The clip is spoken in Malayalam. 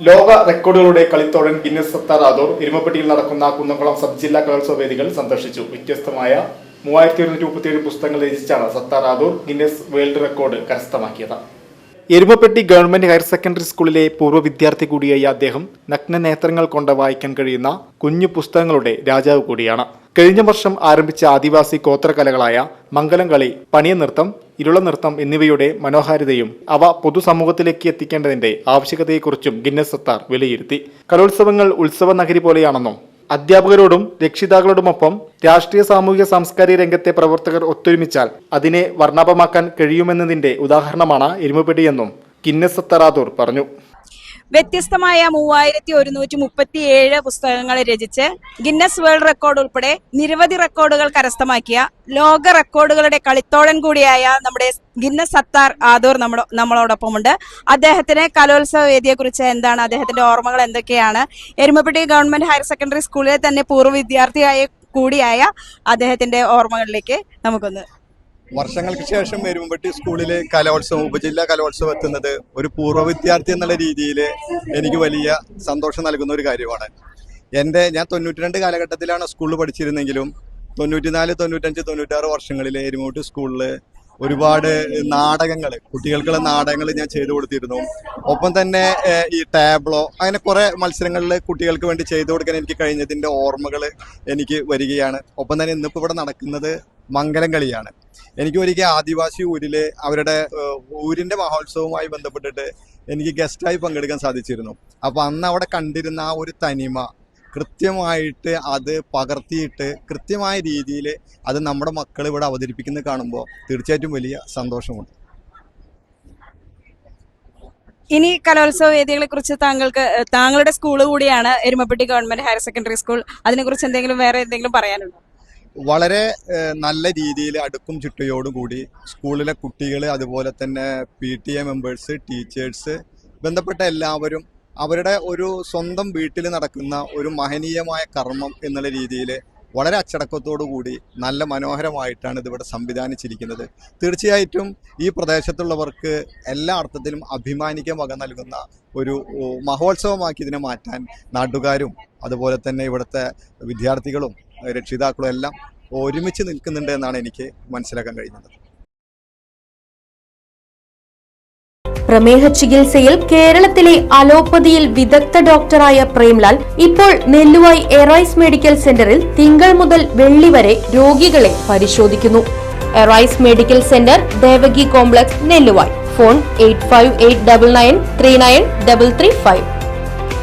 ലോക റെക്കോർഡുകളുടെ കളിത്തോഴൻ ഗിന്നസ് സത്താർ ആദോർ ഇരുമപ്പെട്ടിയിൽ നടക്കുന്ന കുന്നംകുളം സബ് ജില്ലാ കലോത്സവ വേദികൾ സന്ദർശിച്ചു. വ്യത്യസ്തമായ മൂവായിരത്തി ഒരുന്നൂറ്റി മുപ്പത്തിയേഴ് പുസ്തകങ്ങൾ രചിച്ചാണ് Sattar Adoor Guinness world record കരസ്ഥമാക്കിയത്. എരുമപ്പെട്ടി ഗവൺമെന്റ് ഹയർ സെക്കൻഡറി സ്കൂളിലെ പൂർവ വിദ്യാർത്ഥി കൂടിയായ അദ്ദേഹം നഗ്ന നേത്രങ്ങൾ കൊണ്ട് വായിക്കാൻ കഴിയുന്ന കുഞ്ഞു പുസ്തകങ്ങളുടെ രാജാവ് കൂടിയാണ്. കഴിഞ്ഞ വർഷം ആരംഭിച്ച ആദിവാസി ഗോത്രകലകളായ മംഗലം കളി പണിയനൃത്തം ഇരുള നൃത്തം എന്നിവയുടെ മനോഹാരിതയും അവ പൊതുസമൂഹത്തിലേക്ക് എത്തിക്കേണ്ടതിന്റെ ആവശ്യകതയെക്കുറിച്ചും ഗിന്നസ് സത്താർ വിലയിരുത്തി. കലോത്സവങ്ങൾ ഉത്സവ നഗരി പോലെയാണെന്നും അധ്യാപകരോടും രക്ഷിതാക്കളോടുമൊപ്പം രാഷ്ട്രീയ സാമൂഹിക സാംസ്കാരിക രംഗത്തെ പ്രവർത്തകർ ഒത്തൊരുമിച്ചാൽ അതിനെ വർണാപമാക്കാൻ കഴിയുമെന്നതിന്റെ ഉദാഹരണമാണ് എരുമപ്പെടിയെന്നും കിന്നസത്തറാതൂർ പറഞ്ഞു. വ്യത്യസ്തമായ മൂവായിരത്തി ഒരുന്നൂറ്റി മുപ്പത്തി ഏഴ് പുസ്തകങ്ങൾ രചിച്ച് ഗിന്നസ് വേൾഡ് റെക്കോർഡ് ഉൾപ്പെടെ നിരവധി റെക്കോർഡുകൾ കരസ്ഥമാക്കിയ ലോക റെക്കോർഡുകളുടെ കളിത്തോളൻ കൂടിയായ നമ്മുടെ ഗിന്നസ് സത്താർ ആദൂർ നമ്മുടെ നമ്മളോടൊപ്പമുണ്ട്. അദ്ദേഹത്തിന് കലോത്സവ വേദിയെ കുറിച്ച് എന്താണ് അദ്ദേഹത്തിന്റെ ഓർമ്മകൾ എന്തൊക്കെയാണ്? എരുമപ്പെട്ടി ഗവൺമെന്റ് ഹയർ സെക്കൻഡറി സ്കൂളിലെ തന്നെ പൂർവ വിദ്യാർത്ഥിയായ കൂടിയായ അദ്ദേഹത്തിന്റെ ഓർമ്മകളിലേക്ക് നമുക്കൊന്ന് വർഷങ്ങൾക്ക് ശേഷം എരുമ്പട്ടി സ്കൂളിലെ കലോത്സവം ഉപജില്ലാ കലോത്സവം എത്തുന്നത് ഒരു പൂർവ വിദ്യാർത്ഥി എന്നുള്ള രീതിയിൽ എനിക്ക് വലിയ സന്തോഷം നൽകുന്ന ഒരു കാര്യമാണ്. എന്റെ ഞാൻ തൊണ്ണൂറ്റി രണ്ട് കാലഘട്ടത്തിലാണ് സ്കൂളിൽ പഠിച്ചിരുന്നെങ്കിലും തൊണ്ണൂറ്റിനാല് തൊണ്ണൂറ്റഞ്ച് തൊണ്ണൂറ്റാറ് വർഷങ്ങളിൽ എരുമൂട്ടി സ്കൂളിൽ ഒരുപാട് നാടകങ്ങൾ കുട്ടികൾക്കുള്ള നാടകങ്ങൾ ഞാൻ ചെയ്തു കൊടുത്തിരുന്നു. ഒപ്പം തന്നെ ഈ ടാബ്ലോ അങ്ങനെ കുറേ മത്സരങ്ങളിൽ കുട്ടികൾക്ക് വേണ്ടി ചെയ്തു കൊടുക്കാൻ എനിക്ക് കഴിഞ്ഞതിന്റെ ഓർമ്മകൾ എനിക്ക് വരികയാണ്. ഒപ്പം തന്നെ ഇന്നിപ്പോൾ ഇവിടെ നടക്കുന്നത് മംഗലം കളിയാണ്. എനിക്ക് ഒരിക്കൽ ആദിവാസി ഊരിൽ അവരുടെ ഊരിന്റെ മഹോത്സവവുമായി ബന്ധപ്പെട്ടിട്ട് എനിക്ക് ഗസ്റ്റായി പങ്കെടുക്കാൻ സാധിച്ചിരുന്നു. അപ്പോൾ അന്ന് അവിടെ കണ്ടിരുന്ന ആ ഒരു തനിമ കൃത്യമായിട്ട് അത് പകർത്തിയിട്ട് കൃത്യമായ രീതിയിൽ അത് നമ്മുടെ മക്കൾ ഇവിടെ അവതരിപ്പിക്കുന്നത് കാണുമ്പോൾ തീർച്ചയായിട്ടും വലിയ സന്തോഷമുണ്ട്. ഇനി കലോത്സവ വേദികളെ കുറിച്ച് താങ്കൾക്ക് താങ്കളുടെ സ്കൂൾ കൂടിയാണ് Erumapetty government higher secondary school. അതിനെക്കുറിച്ച് എന്തെങ്കിലും വേറെ എന്തെങ്കിലും പറയാനുണ്ടോ? വളരെ നല്ല രീതിയിൽ അടുക്കും ചിട്ടയോടും കൂടി സ്കൂളിലെ കുട്ടികൾ അതുപോലെ തന്നെ P T A members teachers ബന്ധപ്പെട്ട എല്ലാവരും അവരുടെ ഒരു സ്വന്തം വീട്ടിൽ നടക്കുന്ന ഒരു മഹനീയമായ കർമ്മം എന്നുള്ള രീതിയിൽ വളരെ കൂടി നല്ല മനോഹരമായിട്ടാണ് ഇതിവിടെ സംവിധാനിച്ചിരിക്കുന്നത്. തീർച്ചയായിട്ടും ഈ പ്രദേശത്തുള്ളവർക്ക് എല്ലാ അർത്ഥത്തിലും അഭിമാനിക്കാൻ വക നൽകുന്ന ഒരു മഹോത്സവമാക്കി ഇതിനെ മാറ്റാൻ നാട്ടുകാരും അതുപോലെ തന്നെ ഇവിടുത്തെ വിദ്യാർത്ഥികളും രക്ഷിതാക്കളും എല്ലാം ഒരുമിച്ച് നിൽക്കുന്നുണ്ട് എന്നാണ് എനിക്ക് മനസ്സിലാക്കാൻ കഴിയുന്നത്. പ്രമേഹ ചികിത്സയിൽ കേരളത്തിലെ അലോപ്പതിയിൽ വിദഗ്ധ ഡോക്ടറായ പ്രേംലാൽ ഇപ്പോൾ നെല്ലുവായി എറൈസ് മെഡിക്കൽ സെന്ററിൽ തിങ്കൾ മുതൽ വെള്ളി വരെ രോഗികളെ പരിശോധിക്കുന്നു. Arise medical centre Devaki complex Nelluvai. Phone eight five eight double nine three nine double three five.